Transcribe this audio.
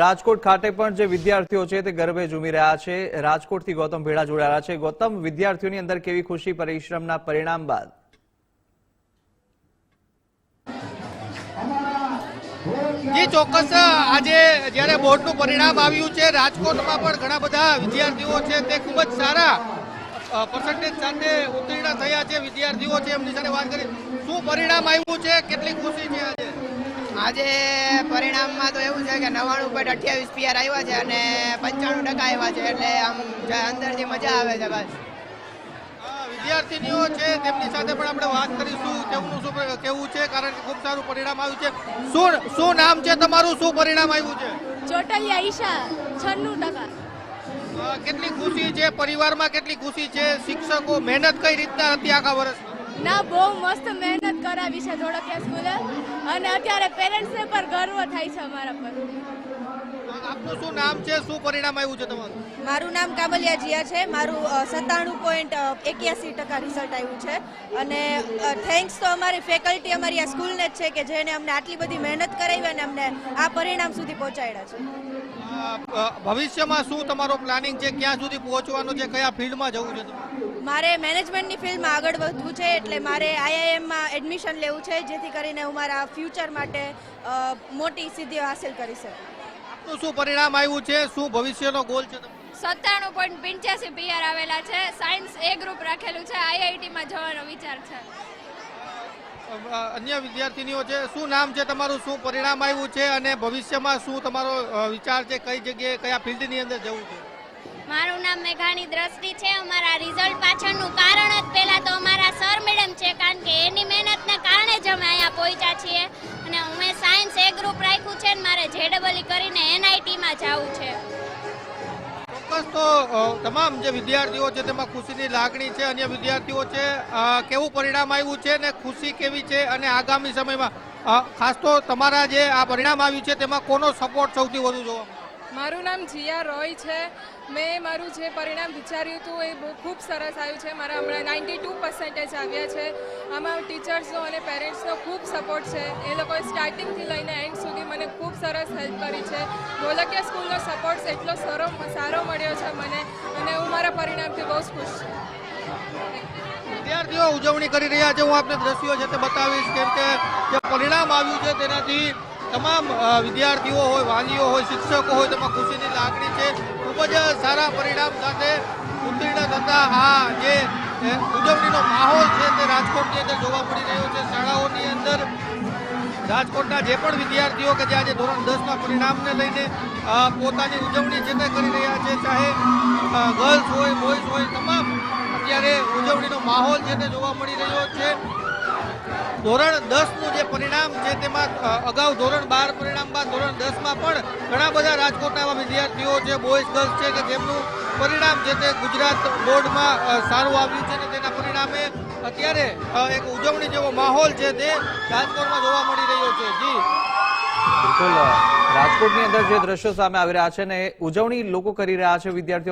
રાજકોટ ખાતે પણ જે વિદ્યાર્થીઓ છે તે ગર્ભે ઝૂમી રહ્યા છે. રાજકોટથી ગૌતમ ભેડા જોડાયા છે. ગૌતમ, વિદ્યાર્થીઓની અંદર કેવી ખુશી, પરિશ્રમના પરિણામ બાદ? જી, ચોક્કસ, આજે જ્યારે બોર્ડનું પરિણામ આવ્યું છે, રાજકોટમાં પણ ઘણા બધા વિદ્યાર્થીઓ છે તે ખૂબ જ સારા પર્સન્ટેજ સાથે ઉત્તીર્ણ થયા છે વિદ્યાર્થીઓ છે. એમની સાથે વાત કરી. શું પરિણામ આવ્યું છે? કેટલી ખુશી છે આજે? આજે પરિણામમાં તો એવું છે કે નવ્વાણું પોઈન્ટ અઠ્યાવીસ પીઆર આવ્યા છે અને પંચાણું ટકા આવ્યા છે એટલે આમ જે અંદરથી મજા આવે છે બસ. વિદ્યાર્થીનીઓ છે તેમની સાથે પણ આપણે વાત કરીશું. તેમનું શું કેવું છે? કારણ કે ખૂબ સારું પરિણામ આવ્યું છે. શું શું નામ છે તમારું? શું પરિણામ આવ્યું છે? ચોટલિયા ઈશા છન્નું ટકા. કેટલી ખુશી છે? પરિવારમાં કેટલી ખુશી છે? શિક્ષકો મહેનત કઈ રીતના હતી આખા વર્ષમાં? ના, બહુ મસ્ત મહેનત કરાવી છે ધોળકિયા સ્કૂલે. અને અત્યારે પેરેન્ટ્સને પણ ગર્વ થાય છે અમારા પર. આપનું શું નામ છે? શું પરિણામ આવ્યું છે તમારું? મારું નામ કાબલિયા જીયા છે. મારું સત્તાણું પોઈન્ટ એક્યાસી ટકા રિઝલ્ટ આવ્યું છે. અને થેન્ક્સ તો અમારી ફેકલ્ટી અમારી આ સ્કૂલને જ છે કે જેને અમને આટલી બધી મહેનત કરાવી અને અમને આ પરિણામ સુધી પહોંચાડ્યા છે. ભવિષ્યમાં શું તમારો પ્લાનિંગ છે? ક્યાં સુધી પહોંચવાનું છે? કયા ફિલ્ડમાં જવું છે મારે મેનેજમેન્ટની ફિલ્ડમાં આગળ વધવું છે એટલે મારે આઈઆઈએમમાં એડમિશન લેવું છે જેથી કરીને હું મારા ફ્યુચર માટે મોટી સિદ્ધિઓ હાંસિલ કરી શકું. આપનું શું પરિણામ આવ્યું છે? શું ભવિષ્યનો ગોલ છે? સત્તાણું પોઈન્ટ પંચ્યાસી પીઆર આવેલા છે. સાયન્સ એ ગ્રુપ રાખેલું છે. આઈઆઈટીમાં જવાનો વિચાર છે. અન્ય વિદ્યાર્થીનીઓ છે શું નામ છે તમારું? શું પરિણામ આવ્યું છે? અને ભવિષ્યમાં શું તમારો વિચાર છે? કઈ જગ્યાએ કયા ફિલ્ડની અંદર જવું છે? મારું નામ મેઘાણી દ્રષ્ટિ છે. અમારા રિઝલ્ટ પાછળનું કારણ જ પહેલા તો અમારા સર મેડમ છે કારણ કે એની મહેનતને કારણે જ અમે અહીંયા પહોંચ્યા છીએ. અને અમે સાયન્સ એ ગ્રુપ રાખ્યું છે અને મારે જેડબલઈ કરીને એનઆઈટીમાં જવું છે ચોક્કસ તો તમામ જે વિદ્યાર્થીઓ છે તેમાં ખુશીની લાગણી છે, અન્ય વિદ્યાર્થીઓ છે કેવું પરિણામ આવ્યું છે ને ખુશી કેવી છે અને આગામી સમયમાં ખાસ તો તમારા જે આ પરિણામ આવ્યું છે તેમાં કોનો સપોર્ટ સૌથી વધુ જોવા? મારું નામ જીયા રોય છે. મેં મારું જે પરિણામ વિચાર્યું હતું એ બહુ ખૂબ સરસ આવ્યું છે. મારા હમણાં નાઇન્ટી ટુ પર્સન્ટેજ આવ્યા છે. આમાં ટીચર્સનો અને પેરેન્ટ્સનો ખૂબ સપોર્ટ છે. એ લોકોએ સ્ટાર્ટિંગથી લઈને એન્ડ સુધી મને ખૂબ સરસ હેલ્પ કરી છે. ઢોલકિયા સ્કૂલનો સપોર્ટ એટલો સારો સારો મળ્યો છે મને અને હું મારા પરિણામથી બહુ જ ખુશ છું. વિદ્યાર્થીઓ ઉજવણી કરી રહ્યા છે. હું આપને દ્રશ્યો છે તે બતાવીશ. કેમ કે જે પરિણામ આવ્યું છે તેનાથી તમામ વિદ્યાર્થીઓ હોય, વાલીઓ હોય, શિક્ષકો હોય, તેમાં ખુશીની લાગણી છે. ખૂબ જ સારા પરિણામ સાથે ઉત્તીર્ણ થતા આ જે ઉજવણીનો માહોલ છે તે રાજકોટની અંદર જોવા મળી રહ્યો છે. શાળાઓની અંદર રાજકોટના જે પણ વિદ્યાર્થીઓ કે જે આજે ધોરણ દસના પરિણામને લઈને પોતાની ઉજવણી છે તે કરી રહ્યા છે. ચાહે ગર્લ્સ હોય, બોયઝ હોય, તમામ અત્યારે ઉજવણીનો માહોલ છે તે જોવા મળી રહ્યો છે. ધોરણ દસનું જે પરિણામ છે તેમાં અગાઉ ધોરણ બાર પરિણામ બાદ ધોરણ દસમાં પણ ઘણા બધા રાજકોટના એવા વિદ્યાર્થીઓ છે બોયઝ ગર્લ્સ છે કે જેમનું પરિણામ છે તે ગુજરાત બોર્ડમાં સારું આવ્યું છે અને તેના પરિણામે અત્યારે એક ઉજવણી જેવો માહોલ છે તે રાજકોટમાં જોવા મળી રહ્યો છે. જી. બિલકુલ રાજકોટની અંદર જે દ્રશ્યો સામે આવી રહ્યા છે ને ઉજવણી લોકો કરી રહ્યા છે વિદ્યાર્થીઓ